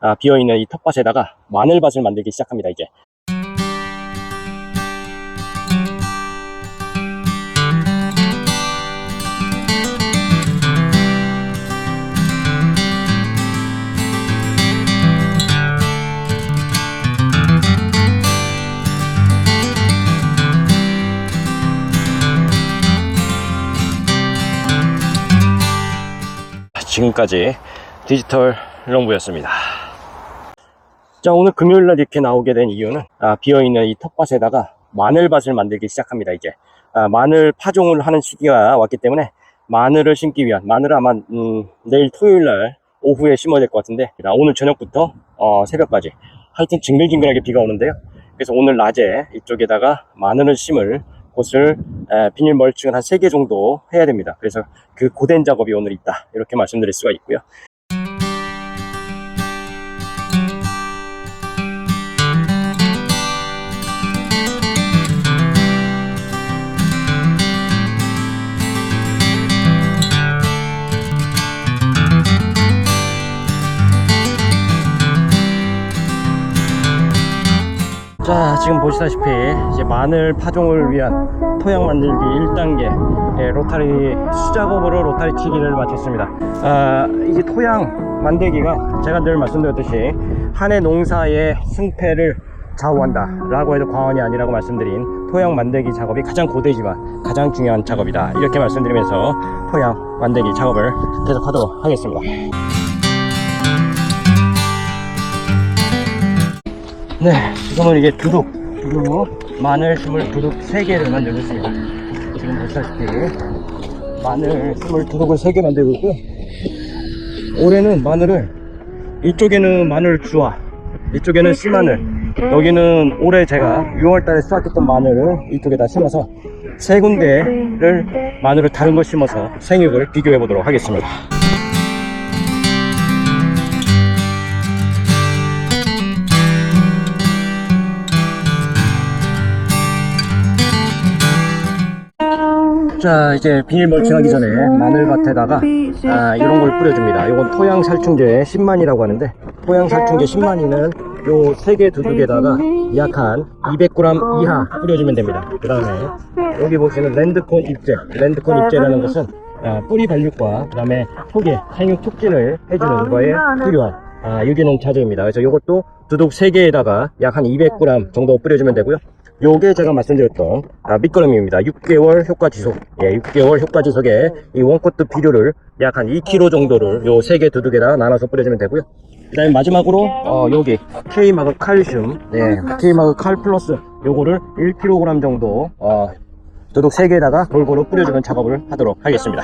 아, 비어있는 이 텃밭에다가 마늘밭을 만들기 시작합니다, 이제. 지금까지 디지털 롱부였습니다. 자, 오늘 금요일 날 이렇게 나오게 된 이유는 아, 비어있는 이 텃밭에다가 마늘밭을 만들기 시작합니다, 이제. 아, 마늘 파종을 하는 시기가 왔기 때문에 마늘을 심기 위한, 마늘을 아마, 음, 내일 토요일 날 오후에 심어야 될 것 같은데, 아, 오늘 저녁부터, 어, 새벽까지. 하여튼 징글징글하게 비가 오는데요. 그래서 오늘 낮에 이쪽에다가 마늘을 심을 곳을 에, 비닐 멀칭을 한 3개 정도 해야 됩니다. 그래서 그 고된 작업이 오늘 있다. 이렇게 말씀드릴 수가 있고요. 자, 지금 보시다시피 이제 마늘 파종을 위한 토양 만들기 1단계 예, 로타리 수작업으로 로타리 치기를 마쳤습니다. 아, 이제 토양 만들기가 제가 늘 말씀드렸듯이 한 해 농사의 승패를 좌우한다 라고 해도 과언이 아니라고 말씀드린 토양 만들기 작업이 가장 고되지만 가장 중요한 작업이다 이렇게 말씀드리면서 토양 만들기 작업을 계속하도록 하겠습니다. 네, 지금은 이게 두둑, 두둑, 마늘 스물 두둑 3개를 만들었습니다. 지금 보시다시피, 마늘 스물 두둑을 3개 만들고 있고요. 올해는 마늘을, 이쪽에는 마늘 주화, 이쪽에는 씨마늘, 여기는 올해 제가 6월 달에 수확했던 마늘을 이쪽에다 심어서 세 군데를 마늘을 다른 걸 심어서 생육을 비교해 보도록 하겠습니다. 자 이제 비닐 멀칭하기 전에 마늘밭에다가 아, 이런 걸 뿌려줍니다. 이건 토양 살충제 10만이라고 하는데 토양 살충제 10만이는 요 3개 두둑에다가 약 한 200g 이하 뿌려주면 됩니다. 그 다음에 여기 보시는 랜드콘 입제 랜드콘 입제라는 것은 아, 뿌리 발육과 그 다음에 토계 생육 촉진을 해주는 거에 필요한 아, 유기농 차제입니다. 그래서 이것도 두둑 3개에다가 약 한 200g 정도 뿌려주면 되고요 요게 제가 말씀드렸던 아, 밑거름입니다. 6개월 효과 지속. 예, 6개월 효과 지속에 이 원코트 비료를 약 한 2kg 정도를 요 세 개 두둑에다 나눠서 뿌려주면 되고요. 그 다음에 마지막으로 어, 여기 K마그 칼슘, 예, K마그 칼 플러스 요거를 1kg 정도 어, 두둑 세 개에다가 골고루 뿌려주는 작업을 하도록 하겠습니다.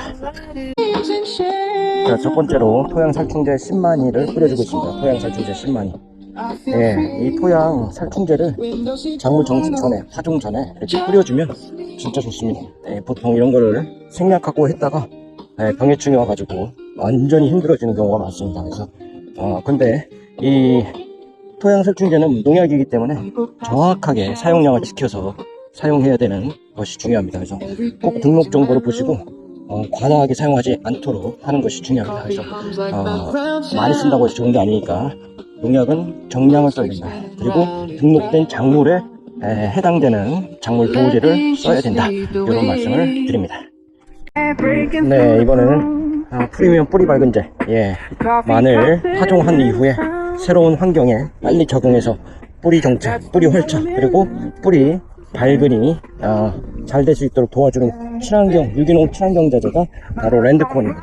자, 첫 번째로 토양 살충제 10만이를 뿌려주고 있습니다. 토양 살충제 10만이. 예, 이 토양 살충제를 작물 정식 전에, 파종 전에 이렇게 뿌려주면 진짜 좋습니다. 예, 보통 이런 거를 생략하고 했다가 예, 병해충이 와가지고 완전히 힘들어지는 경우가 많습니다. 그래서 어, 근데 이 토양 살충제는 농약이기 때문에 정확하게 사용량을 지켜서 사용해야 되는 것이 중요합니다. 그래서 꼭 등록 정보를 보시고 어, 과다하게 사용하지 않도록 하는 것이 중요합니다. 그래서 어, 많이 쓴다고 해서 좋은 게 아니니까 농약은 정량을 써야 된다. 그리고 등록된 작물에 에, 해당되는 작물 보호제를 써야 된다. 이런 말씀을 드립니다. 네, 이번에는 아, 프리미엄 뿌리 밝은제, 예, 마늘 파종한 이후에 새로운 환경에 빨리 적응해서 뿌리 정착, 뿌리 활착, 그리고 뿌리 발근이 어, 잘될 수 있도록 도와주는 친환경, 유기농 친환경 자재가 바로 랜드콘입니다.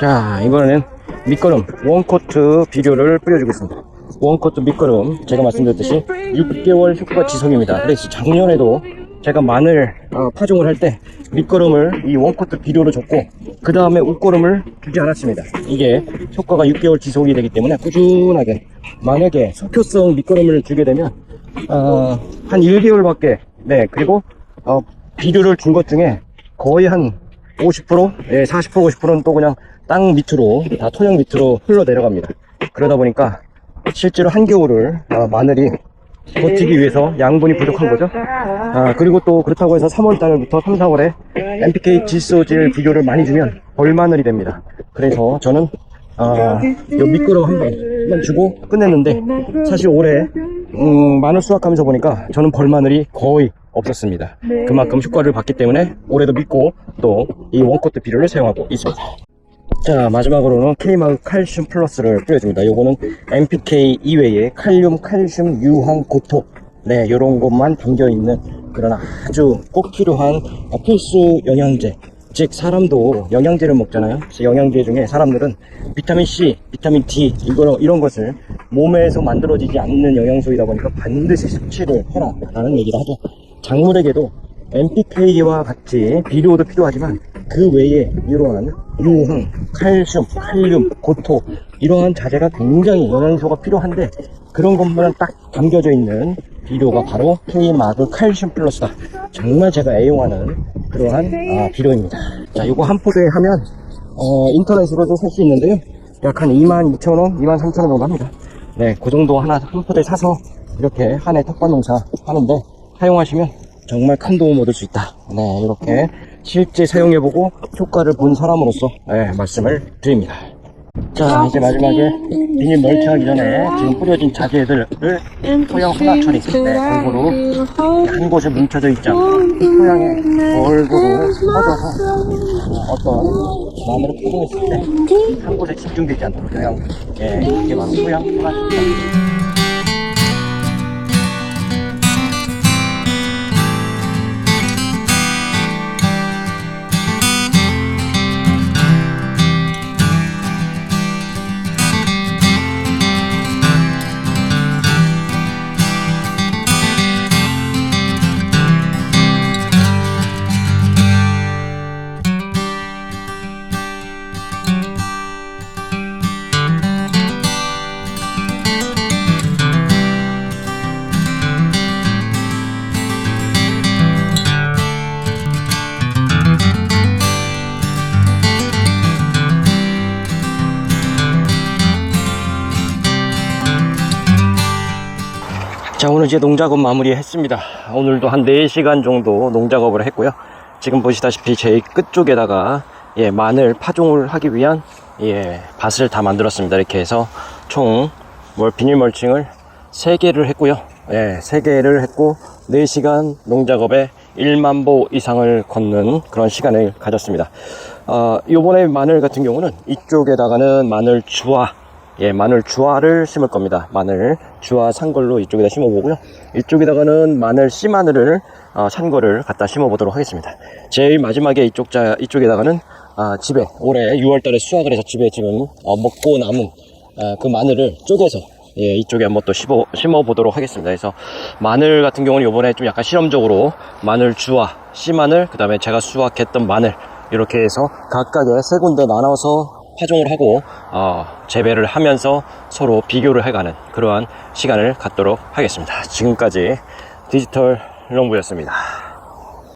자, 이번에는 밑거름 원코트 비료를 뿌려주고 있습니다. 원코트 밑거름 제가 말씀드렸듯이 6개월 효과 지속입니다. 그래서 작년에도 제가 마늘 어, 파종을 할 때 밑거름을 이 원코트 비료로 줬고 그 다음에 웃거름을 주지 않았습니다. 이게 효과가 6개월 지속이 되기 때문에 꾸준하게 만약에 속효성 밑거름을 주게 되면 어, 한 1개월밖에 네 그리고 어, 비료를 준 것 중에 거의 한 50%, 예, 40% 50%는 또 그냥 땅 밑으로 다 토양 밑으로 흘러 내려갑니다. 그러다 보니까 실제로 한겨울을 어, 마늘이 버티기 위해서 양분이 부족한 거죠. 아, 그리고 또 그렇다고 해서 3월 달부터 3, 4월에 NPK 질소질 비료를 많이 주면 벌마늘이 됩니다. 그래서 저는 아, 요 미끄러 한번 한번 주고 끝냈는데 사실 올해 음, 마늘 수확하면서 보니까 저는 벌마늘이 거의 없었습니다. 그만큼 효과를 봤기 때문에 올해도 믿고 또 이 원코트 비료를 사용하고 있습니다. 자 마지막으로는 K마그 칼슘 플러스를 뿌려줍니다. 요거는 NPK 이외에 칼륨, 칼슘, 유황, 고토 네 요런 것만 담겨있는 그런 아주 꼭 필요한 필수 영양제 즉 사람도 영양제를 먹잖아요. 영양제 중에 사람들은 비타민 C, 비타민 D 이거 이런 것을 몸에서 만들어지지 않는 영양소이다 보니까 반드시 섭취를 해라 라는 얘기를 하죠. 작물에게도 NPK와 같이 비료도 필요하지만 그 외에 이러한 유황, 칼슘, 칼륨, 고토 이러한 자재가 굉장히 영양소가 필요한데 그런 것만 딱 담겨져 있는 비료가 바로 K마그 칼슘 플러스다. 정말 제가 애용하는 그러한 아, 비료입니다. 자, 이거 한 포대에 하면 어, 인터넷으로도 살 수 있는데요. 약 한 22,000원, 23,000원 정도 합니다. 네, 그 정도 하나 한 포대 사서 이렇게 한 해 텃밭 농사 하는데 사용하시면 정말 큰 도움 얻을 수 있다. 네, 이렇게 실제 사용해보고 효과를 본 사람으로서 네, 말씀을 드립니다. 자, 이제 마지막에 비닐 멀티하기 전에 지금 뿌려진 자재들을 토양 하나 처리, 네, 골고루 한 곳에 뭉쳐져 있지 않고 토양에 골고루 퍼져서 어떤 나무를 포종했을 때 한 곳에 집중되지 않도록 영양, 예, 이게 바로 토양 하나입니 자 오늘 이제 농작업 마무리 했습니다. 오늘도 한 4시간 정도 농작업을 했고요. 지금 보시다시피 제일 끝쪽에다가 예, 마늘 파종을 하기 위한 예, 밭을 다 만들었습니다. 이렇게 해서 총 뭘 비닐 멀칭을 3개를 했고요. 예, 3개를 했고 4시간 농작업에 1만 보 이상을 걷는 그런 시간을 가졌습니다. 어, 요번에 마늘 같은 경우는 이쪽에다가는 마늘 주화 예, 마늘 주화를 심을 겁니다. 마늘 주화 산 걸로 이쪽에다 심어 보고요. 이쪽에다가는 마늘 씨 마늘을 어, 산 거를 갖다 심어 보도록 하겠습니다. 제일 마지막에 이쪽 자 이쪽에다가는 아, 집에 올해 6월달에 수확을 해서 집에 지금 어, 먹고 남은 아, 그 마늘을 쪼개서 예, 이쪽에 한번 또 심어, 심어 보도록 하겠습니다. 그래서 마늘 같은 경우는 이번에 좀 약간 실험적으로 마늘 주화, 씨 마늘, 그 다음에 제가 수확했던 마늘 이렇게 해서 각각의 세 군데 나눠서 파종을 하고 어, 재배를 하면서 서로 비교를 해가는 그러한 시간을 갖도록 하겠습니다. 지금까지 디지털 농부였습니다.